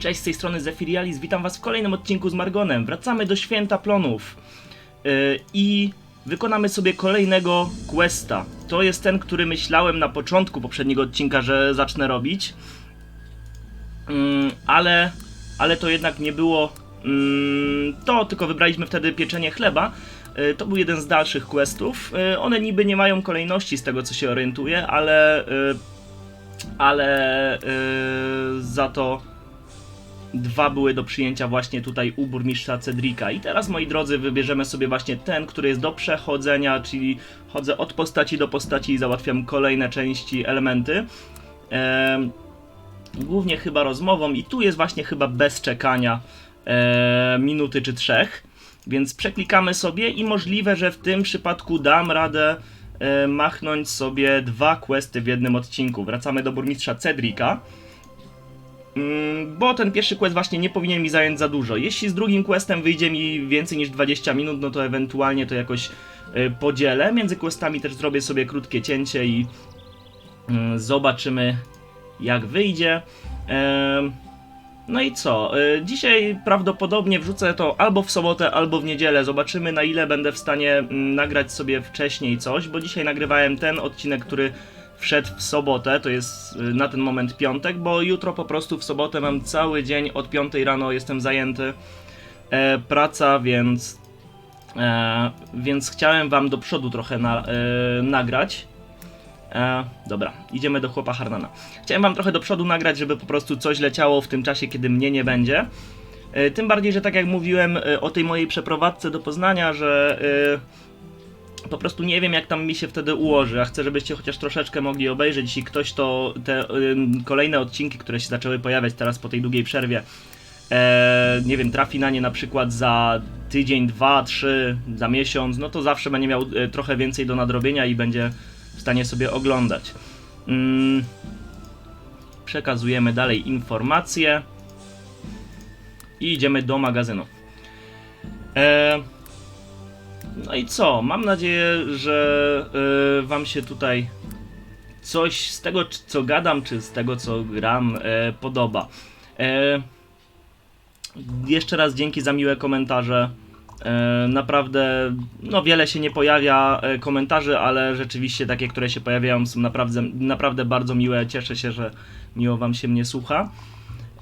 Cześć, z tej strony Zefirialis, witam was w kolejnym odcinku z Margonem. Wracamy do Święta Plonów yy, i wykonamy sobie kolejnego questa. To jest ten, który myślałem na początku poprzedniego odcinka, że zacznę robić. Yy, ale, ale to jednak nie było yy, to, tylko wybraliśmy wtedy pieczenie chleba. Yy, To był jeden z dalszych questów. Yy, One niby nie mają kolejności z tego co się orientuję, ale ale za to dwa były do przyjęcia właśnie tutaj u burmistrza Cedrika. I teraz, moi drodzy, wybierzemy sobie właśnie ten, który jest do przechodzenia, czyli chodzę od postaci do postaci i załatwiam kolejne części, elementy. Em, głównie chyba rozmową i tu jest właśnie chyba bez czekania minuty czy trzech. Więc przeklikamy sobie i możliwe, że w tym przypadku dam radę machnąć sobie dwa questy w jednym odcinku. Wracamy do burmistrza Cedrika. Mm, Bo ten pierwszy quest właśnie nie powinien mi zająć za dużo. Jeśli z drugim questem wyjdzie mi więcej niż 20 minut, no to ewentualnie to jakoś y, podzielę. Między questami też zrobię sobie krótkie cięcie i mm, zobaczymy jak wyjdzie. No i co? Y, Dzisiaj prawdopodobnie wrzucę to albo w sobotę, albo w niedzielę. Zobaczymy na ile będę w stanie mm, nagrać sobie wcześniej coś, bo dzisiaj nagrywałem ten odcinek, który wszedł w sobotę, to jest y, na ten moment piątek, bo jutro po prostu w sobotę mam cały dzień od 5 rano jestem zajęty e, praca, więc e, więc chciałem wam do przodu trochę na, e, nagrać. E, dobra, idziemy do chłopa Harnana. Chciałem wam trochę do przodu nagrać, żeby po prostu coś leciało w tym czasie, kiedy mnie nie będzie. E, tym bardziej, że tak jak mówiłem e, o tej mojej przeprowadzce do Poznania, że e, po prostu nie wiem, jak tam mi się wtedy ułoży, a chcę, żebyście chociaż troszeczkę mogli obejrzeć, jeśli ktoś to te ym, kolejne odcinki, które się zaczęły pojawiać teraz po tej długiej przerwie, e, nie wiem, trafi na nie na przykład za tydzień, dwa, trzy, za miesiąc, no to zawsze będzie miał e, trochę więcej do nadrobienia i będzie w stanie sobie oglądać. Mm, przekazujemy dalej informacje i idziemy do magazynu. E, no i co? Mam nadzieję, że y, Wam się tutaj coś z tego, co gadam, czy z tego, co gram, e, podoba. E, jeszcze raz dzięki za miłe komentarze. E, naprawdę, no wiele się nie pojawia e, komentarzy, ale rzeczywiście takie, które się pojawiają, są naprawdę, naprawdę bardzo miłe. Cieszę się, że miło Wam się mnie słucha.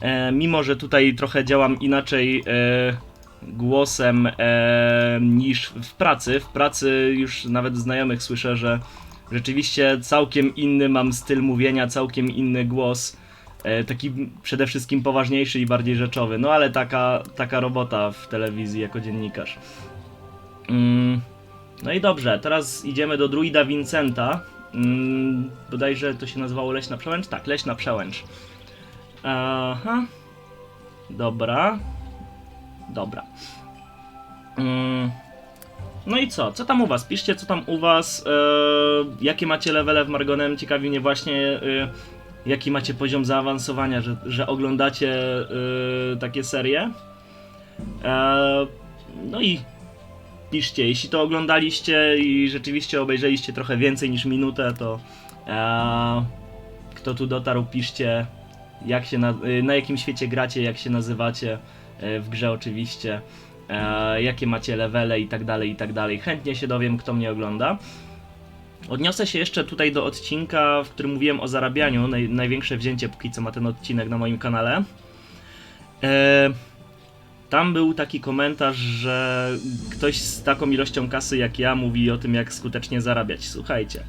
E, mimo, że tutaj trochę działam inaczej e, głosem e, niż w pracy. W pracy już nawet znajomych słyszę, że rzeczywiście całkiem inny mam styl mówienia, całkiem inny głos. E, taki przede wszystkim poważniejszy i bardziej rzeczowy. No ale taka, taka robota w telewizji jako dziennikarz. Mm, no i dobrze, teraz idziemy do druida Vincenta. Mm, bodajże to się nazywało Leśna Przełęcz? Tak, Leśna Przełęcz. Aha. Dobra. Dobra. Mm. No i co? Co tam u was? Piszcie, co tam u was. e, jakie macie levele w Margonem? Ciekawi mnie właśnie, e, jaki macie poziom zaawansowania, że, że oglądacie e, takie serie. No i piszcie, jeśli to oglądaliście i rzeczywiście obejrzeliście trochę więcej niż minutę, to kto tu dotarł, piszcie, jak się na, na jakim świecie gracie, jak się nazywacie w grze oczywiście, e, jakie macie levele i tak dalej, i tak dalej. Chętnie się dowiem, kto mnie ogląda. Odniosę się jeszcze tutaj do odcinka, w którym mówiłem o zarabianiu, naj, największe wzięcie póki co ma ten odcinek na moim kanale. E, tam był taki komentarz, że ktoś z taką ilością kasy jak ja mówi o tym, jak skutecznie zarabiać. Słuchajcie,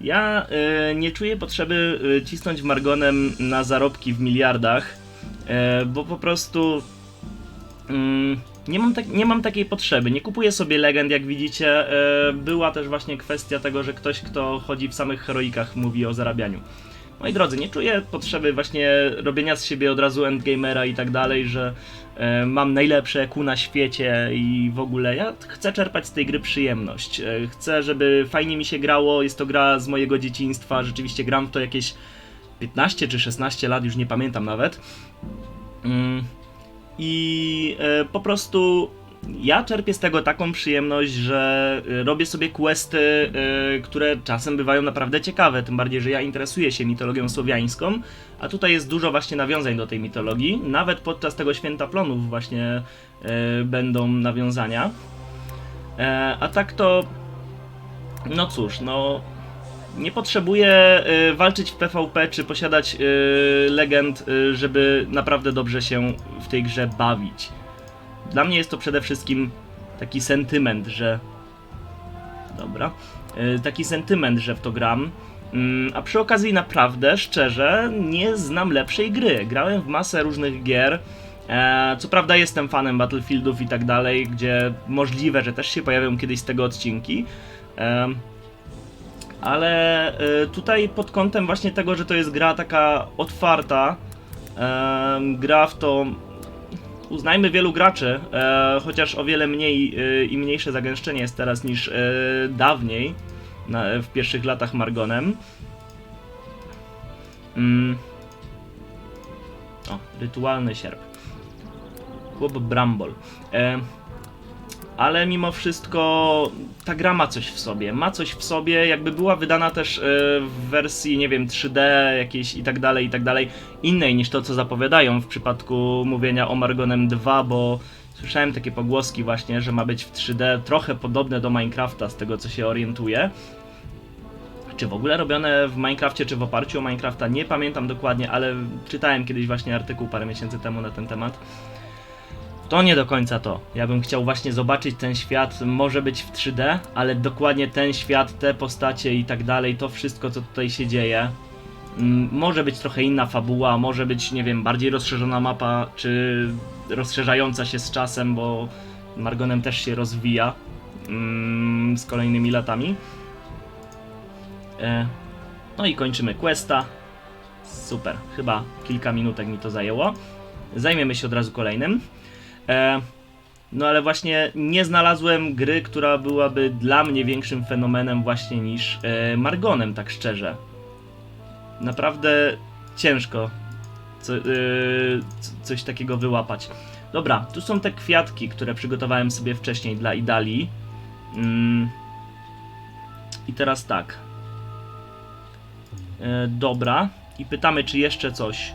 ja e, nie czuję potrzeby e, cisnąć margonem na zarobki w miliardach, e, bo po prostu nie, mam tak, nie mam takiej potrzeby. Nie kupuję sobie legend, jak widzicie. E, była też właśnie kwestia tego, że ktoś, kto chodzi w samych heroikach, mówi o zarabianiu. Moi drodzy, nie czuję potrzeby właśnie robienia z siebie od razu endgamera i tak dalej, że e, mam najlepsze EQ na świecie i w ogóle. Ja chcę czerpać z tej gry przyjemność. E, chcę, żeby fajnie mi się grało. Jest to gra z mojego dzieciństwa. Rzeczywiście gram w to jakieś 15 czy 16 lat, już nie pamiętam nawet. Mm. I e, po prostu ja czerpię z tego taką przyjemność, że y, robię sobie questy, y, które czasem bywają naprawdę ciekawe, tym bardziej, że ja interesuję się mitologią słowiańską, a tutaj jest dużo właśnie nawiązań do tej mitologii, nawet podczas tego święta plonów właśnie będą nawiązania. E, a tak to, no cóż, no nie potrzebuję y, walczyć w PvP czy posiadać y, legend, y, żeby naprawdę dobrze się w tej grze bawić. Dla mnie jest to przede wszystkim taki sentyment, że. Dobra. Taki sentyment, że w to gram. Mm, A przy okazji naprawdę, szczerze, nie znam lepszej gry. Grałem w masę różnych gier. E, co prawda jestem fanem Battlefieldów i tak dalej, gdzie możliwe, że też się pojawią kiedyś z tego odcinki. Ale y, tutaj pod kątem właśnie tego, że to jest gra taka otwarta, gra w to uznajmy wielu graczy, e, chociaż o wiele mniej y, i mniejsze zagęszczenie jest teraz niż y, dawniej, w pierwszych latach Margonem. Mm. O, rytualny sierp. Chłop Bramble. Ale mimo wszystko ta gra ma coś w sobie. Ma coś w sobie, jakby była wydana też e, w wersji, nie wiem, 3D jakiejś i tak dalej, i tak dalej, innej niż to, co zapowiadają w przypadku mówienia o Margonem 2, bo słyszałem takie pogłoski właśnie, że ma być w 3D trochę podobne do Minecrafta, z tego co się orientuję. Czy w ogóle robione w Minecrafcie, czy w oparciu o Minecrafta, nie pamiętam dokładnie, ale czytałem kiedyś właśnie artykuł parę miesięcy temu na ten temat. To nie do końca to. Ja bym chciał właśnie zobaczyć ten świat, może być w 3D, ale dokładnie ten świat, te postacie i tak dalej, to wszystko co tutaj się dzieje. Mm, Może być trochę inna fabuła, może być, nie wiem, bardziej rozszerzona mapa, czy rozszerzająca się z czasem, bo Margonem też się rozwija mm, z kolejnymi latami. E, no i kończymy questa. Super, chyba kilka minutek mi to zajęło. Zajmiemy się od razu kolejnym. E, no ale właśnie nie znalazłem gry, która byłaby dla mnie większym fenomenem właśnie niż e, Margonem, tak szczerze. Naprawdę ciężko co, e, coś takiego wyłapać. Dobra, tu są te kwiatki, które przygotowałem sobie wcześniej dla Idali. Mm. I teraz tak. Dobra. I pytamy, czy jeszcze coś.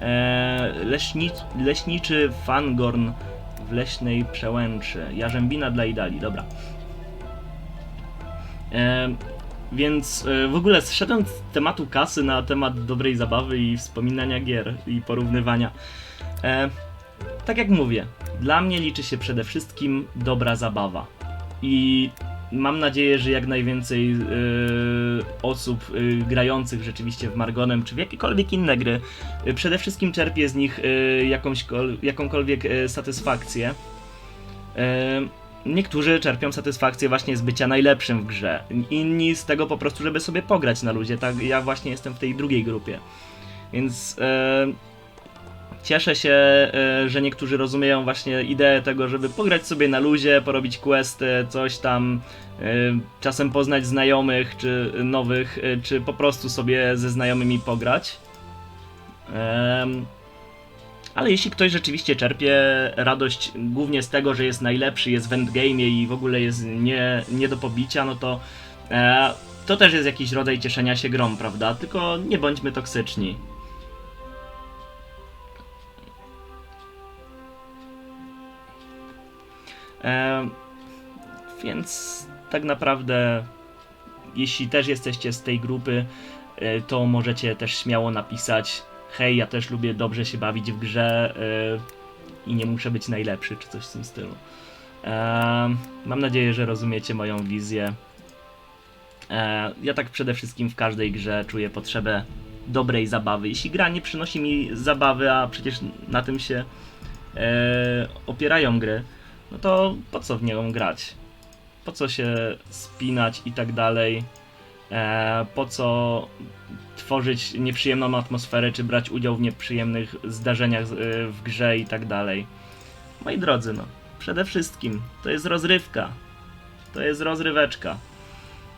E, leśni, leśniczy Fangorn w leśnej przełęczy. Jarzębina dla Idali, dobra. E, więc e, w ogóle zszedłem z tematu kasy na temat dobrej zabawy i wspominania gier i porównywania. E, tak jak mówię, dla mnie liczy się przede wszystkim dobra zabawa. I mam nadzieję, że jak najwięcej e, osób e, grających rzeczywiście w Margonem, czy w jakiekolwiek inne gry, e, przede wszystkim czerpie z nich jakąś, kol- jakąkolwiek satysfakcję. Niektórzy czerpią satysfakcję właśnie z bycia najlepszym w grze, inni z tego po prostu, żeby sobie pograć na ludzie. Tak, ja właśnie jestem w tej drugiej grupie. Więc cieszę się, e, że niektórzy rozumieją właśnie ideę tego, żeby pograć sobie na luzie, porobić questy, coś tam, e, czasem poznać znajomych czy nowych, e, czy po prostu sobie ze znajomymi pograć. Ale jeśli ktoś rzeczywiście czerpie radość głównie z tego, że jest najlepszy, jest w endgame'ie i w ogóle jest nie, nie do pobicia, no to to też jest jakiś rodzaj cieszenia się grą, prawda? Tylko nie bądźmy toksyczni. E, więc tak naprawdę, jeśli też jesteście z tej grupy, e, to możecie też śmiało napisać hej, ja też lubię dobrze się bawić w grze e, i nie muszę być najlepszy, czy coś w tym stylu. Mam nadzieję, że rozumiecie moją wizję. E, ja tak przede wszystkim w każdej grze czuję potrzebę dobrej zabawy. Jeśli gra nie przynosi mi zabawy, a przecież na tym się opierają gry, no to po co w nią grać? Po co się spinać i tak dalej? E, po co tworzyć nieprzyjemną atmosferę, czy brać udział w nieprzyjemnych zdarzeniach y, w grze i tak dalej. Moi drodzy, no, przede wszystkim to jest rozrywka. To jest rozryweczka.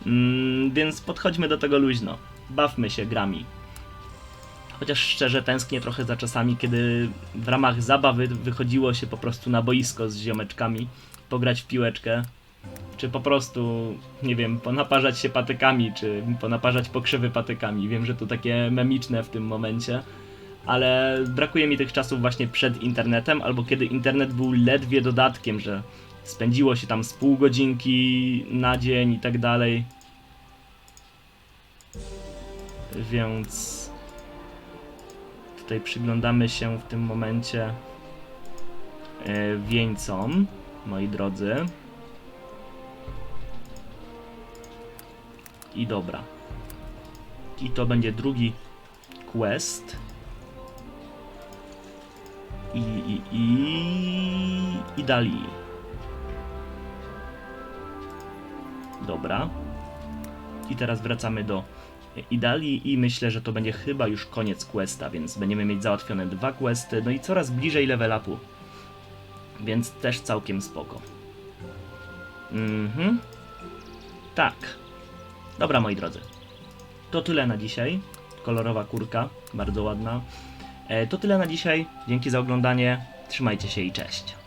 Mm, więc podchodźmy do tego luźno. Bawmy się grami. Chociaż szczerze tęsknię trochę za czasami, kiedy w ramach zabawy wychodziło się po prostu na boisko z ziomeczkami, pograć w piłeczkę, czy po prostu, nie wiem, ponaparzać się patykami, czy ponaparzać pokrzywy patykami. Wiem, że to takie memiczne w tym momencie, ale brakuje mi tych czasów właśnie przed internetem, albo kiedy internet był ledwie dodatkiem, że spędziło się tam z pół godzinki na dzień i tak dalej. Więc tutaj przyglądamy się w tym momencie e, wieńcom, moi drodzy. I dobra. I to będzie drugi quest. I, i, i, i dali. Dobra. I teraz wracamy do Idali i myślę, że to będzie chyba już koniec questa, więc będziemy mieć załatwione dwa questy, no i coraz bliżej level upu. Więc też całkiem spoko. Mhm. Tak. Dobra, moi drodzy. To tyle na dzisiaj. Kolorowa kurka, bardzo ładna. E, to tyle na dzisiaj. Dzięki za oglądanie. Trzymajcie się i cześć.